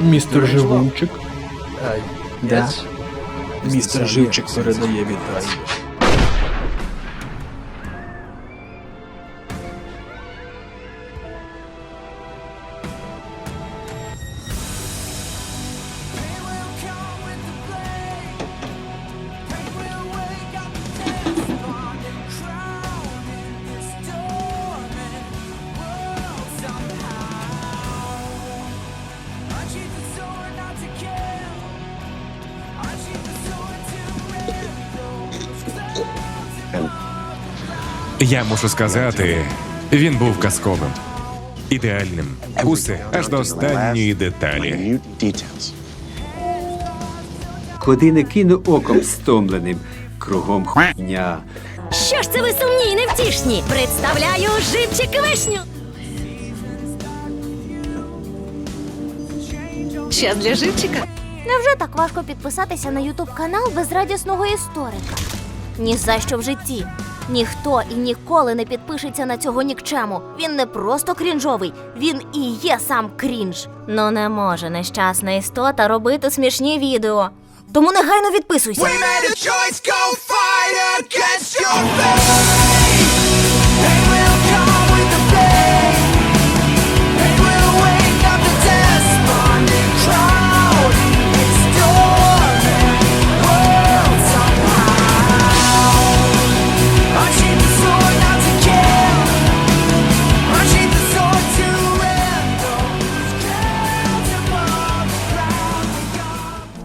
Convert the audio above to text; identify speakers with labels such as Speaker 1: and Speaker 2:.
Speaker 1: Містер Живунчик.
Speaker 2: Да. Містер Живчик передає вітання.
Speaker 3: Я мушу сказати, він був казковим, ідеальним. Усе аж до останньої деталі.
Speaker 4: Куди не кину оком стомленим, кругом хуйня.
Speaker 5: Що ж це ви сумні і невтішні? Представляю живчик вишню.
Speaker 6: Час для живчика.
Speaker 5: Невже так важко підписатися на Ютуб канал безрадісного історика? Ні за що в житті. Ніхто і ніколи не підпишеться на цього нікчему. Він не просто крінжовий, він і є сам крінж. Ну не може нещасна істота робити смішні відео. Тому негайно відписуйся.
Speaker 7: We made a choice, go fight against.